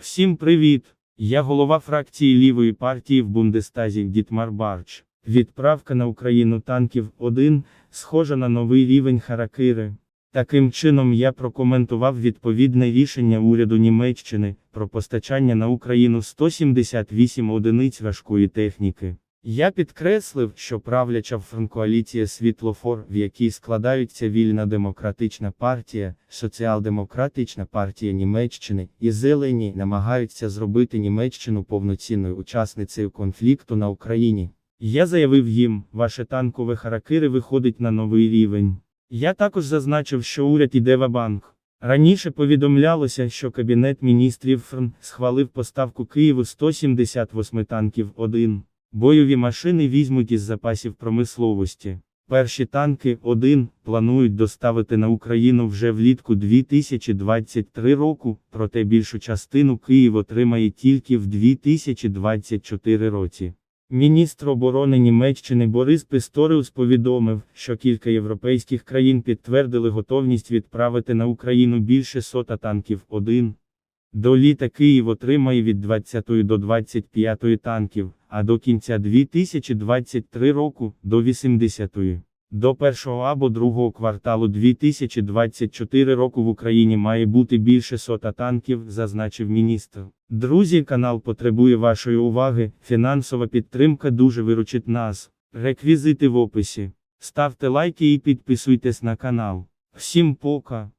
Всім привіт! Я голова фракції лівої партії в Бундестазі Дітмар Барч. Відправка на Україну танків 1 схожа на новий рівень харакири. Таким чином я прокоментував відповідне рішення уряду Німеччини про постачання на Україну 178 одиниць важкої техніки. Я підкреслив, що правляча фронкоаліція Світлофор, в якій складаються Вільна демократична партія, Соціал-демократична партія Німеччини і Зелені намагаються зробити Німеччину повноцінною учасницею конфлікту на Україні. Я заявив їм, ваше танкове харакири виходить на новий рівень. Я також зазначив, що уряд іде в банк. Раніше повідомлялося, що Кабінет міністрів ФРН схвалив поставку Києву 178 танків 1. Бойові машини візьмуть із запасів промисловості. Перші танки 1 планують доставити на Україну вже влітку 2023 року, проте більшу частину Київ отримає тільки в 2024 році. Міністр оборони Німеччини Борис Писторіус повідомив, що кілька європейських країн підтвердили готовність відправити на Україну більше сота танків 1. До літа Київ отримає від 20 до 25 танків, а до кінця 2023 року до 80. До першого або другого кварталу 2024 року в Україні має бути більше сота танків, зазначив міністр. Друзі, канал потребує вашої уваги. Фінансова підтримка дуже виручить нас. Реквізити в описі. Ставте лайки і підписуйтесь на канал. Всім пока.